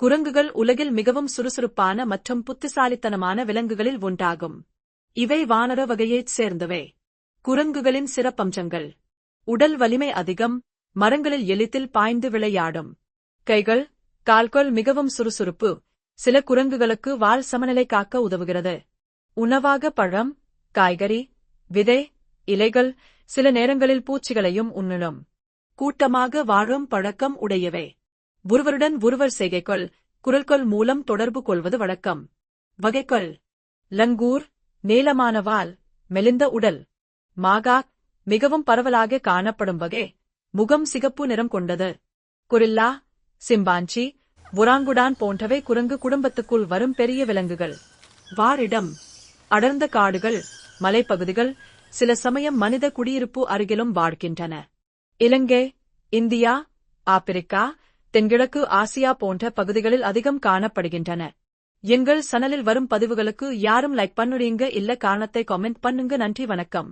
குரங்குகள் உலகில் மிகவும் சுறுசுறுப்பான மற்றும் புத்திசாலித்தனமான விலங்குகளில் ஒன்றாகும். இவை வானர வகையைச் சேர்ந்தவை. குரங்குகளின் சிறப்பம்சங்கள். உடல் வலிமை அதிகம் மரங்களில் எளிதில் பாய்ந்து விளையாடும். கைகள் கால்கள் மிகவும் சுறுசுறுப்பு சில குரங்குகளுக்கு வால் சமநிலை காக்க உதவுகிறது. உணவாக பழம் காய்கறி விதை இலைகள் சில நேரங்களில் பூச்சிகளையும் உண்ணிலும் கூட்டமாக வாழும் பழக்கம் உடையவை. ஒருவருடன் ஒருவர் செய்கைகள் குரல்கள் மூலம் தொடர்பு கொள்வது வழக்கம். வகைகள் லங்கூர் நீளமான வால் மெலிந்த உடல். மாகாக் மிகவும் பரவலாக காணப்படும் வகை முகம் சிகப்பு நிறம் கொண்டது. குரில்லா சிம்பாஞ்சி ஒராங்குடான் போன்றவை குரங்கு குடும்பத்துக்குள் வரும் பெரிய விலங்குகள். வாரிடம். அடர்ந்த காடுகள் மலைப்பகுதிகள் சில சமயம் மனித குடியிருப்பு அருகிலும் வாழ்கின்றன. இலங்கை இந்தியா ஆப்பிரிக்கா தென்கிழக்கு ஆசியா போன்ற பகுதிகளில் அதிகம் காணப்படுகின்றன. எங்கள் சனலில் வரும் பதிவுகளுக்கு யாரும் லைக் பண்ணுறீங்க இல்ல காரணத்தை கமெண்ட் பண்ணுங்க நன்றி வணக்கம்.